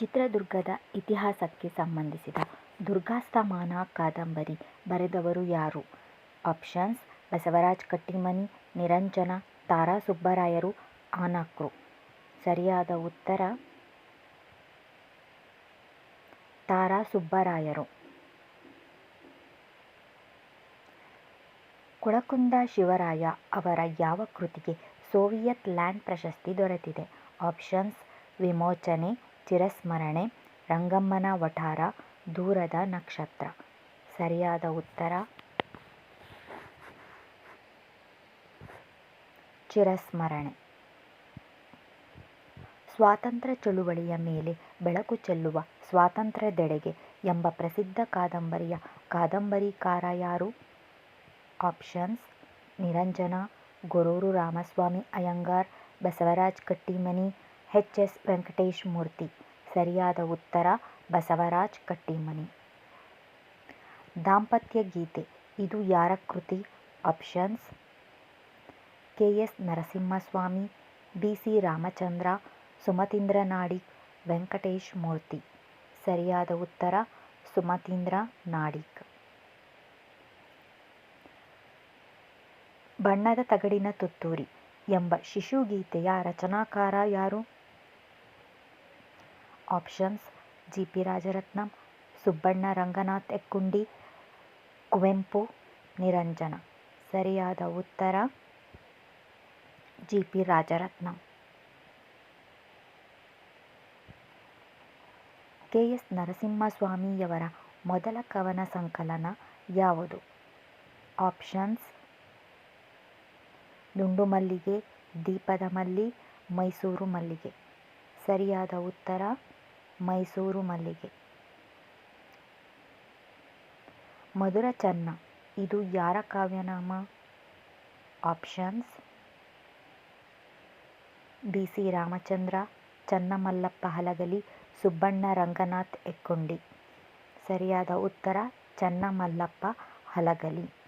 ಚಿತ್ರದುರ್ಗದ ಇತಿಹಾಸಕ್ಕೆ ಸಂಬಂಧಿಸಿದ ದುರ್ಗಾಸ್ತಮಾನ ಕಾದಂಬರಿ ಬರೆದವರು ಯಾರು? ಆಪ್ಷನ್ಸ್, ಬಸವರಾಜ ಕಟ್ಟಿಮನಿ, ನಿರಂಜನ, ತಾರಾ ಸುಬ್ಬರಾಯರು, ಆನಕ್ರು. ಸರಿಯಾದ ಉತ್ತರ? ತಾರಾ ಸುಬ್ಬರಾಯರು. ಕೊಳಕುಂದ ಶಿವರಾಯ ಅವರ ಯಾವ ಕೃತಿಗೆ ಸೋವಿಯತ್ ಲ್ಯಾಂಡ್ ಪ್ರಶಸ್ತಿ ದೊರೆತಿದೆ? ಆಪ್ಷನ್ಸ್, ವಿಮೋಚನೆ ಚಿರಸ್ಮರಣೆ, ರಂಗಮ್ಮನ ವಠಾರ, ದೂರದ ನಕ್ಷತ್ರ. ಸರಿಯಾದ ಉತ್ತರ? ಚಿರಸ್ಮರಣೆ. ಸ್ವಾತಂತ್ರ್ಯ ಚಳುವಳಿಯ ಮೇಲೆ ಬೆಳಕು ಚೆಲ್ಲುವ ಸ್ವಾತಂತ್ರ್ಯದೆಡೆಗೆ ಎಂಬ ಪ್ರಸಿದ್ಧ ಕಾದಂಬರಿಯ ಕಾದಂಬರಿಕಾರ ಯಾರು? Options, Niranjana, Goruru Ramaswamy, Iyengar, Basavaraj Kattimani, H S Venkatesh Murthy. ಸರಿಯಾದ ಉತ್ತರ ಬಸವರಾಜ್ ಕಟ್ಟಿಮನಿ. ದಾಂಪತ್ಯ ಗೀತೆ. ಇದು ಯಾರ ಕೃತಿ? Options. K S Narasimhaswamy B C Ramachandra, Sumatheendra Nadig Venkatesh Murthy. ಸರಿಯಾದ ಉತ್ತರ ಸುಮತೀಂದ್ರ ನಾಡಿಕ್ ಬಣ್ಣದ ತಗಡಿನ ತುತ್ತೂರಿ ಎಂಬ ಶಿಶುಗೀತೆಯ ರಚನಾಕಾರ ಯಾರು? Options. G. P. Rajaratnam, Subbanna Ranganath Ekkundi, Kuvempu, Niranjana. ಸರಿಯಾದ ಉತ್ತರ? G. P. Rajaratnam. K. S. ನರಸಿಂಹಸ್ವಾಮಿಯವರ ಮೊದಲ ಕವನ ಸಂಕಲನ ಯಾವುದು? ಆಪ್ಷನ್ಸ್. ದುಂಡು ಮಲ್ಲಿಗೆ ದೀಪದ ಮಲ್ಲಿ, ಮೈಸೂರು ಮಲ್ಲಿಗೆ. ಸರಿಯಾದ ಉತ್ತರ? ಮೈಸೂರು ಮಲ್ಲಿಗೆ. ಮಧುರ ಚನ್ನ. ಇದು ಯಾರ ಕಾವ್ಯನಾಮ? Options. B C Ramachandra, Channamallappa Halagali, Subbanna Ranganath Ekkundi. ಸರಿಯಾದ ಉತ್ತರ, ಚನ್ನಮಲ್ಲಪ್ಪ ಹಲಗಲಿ.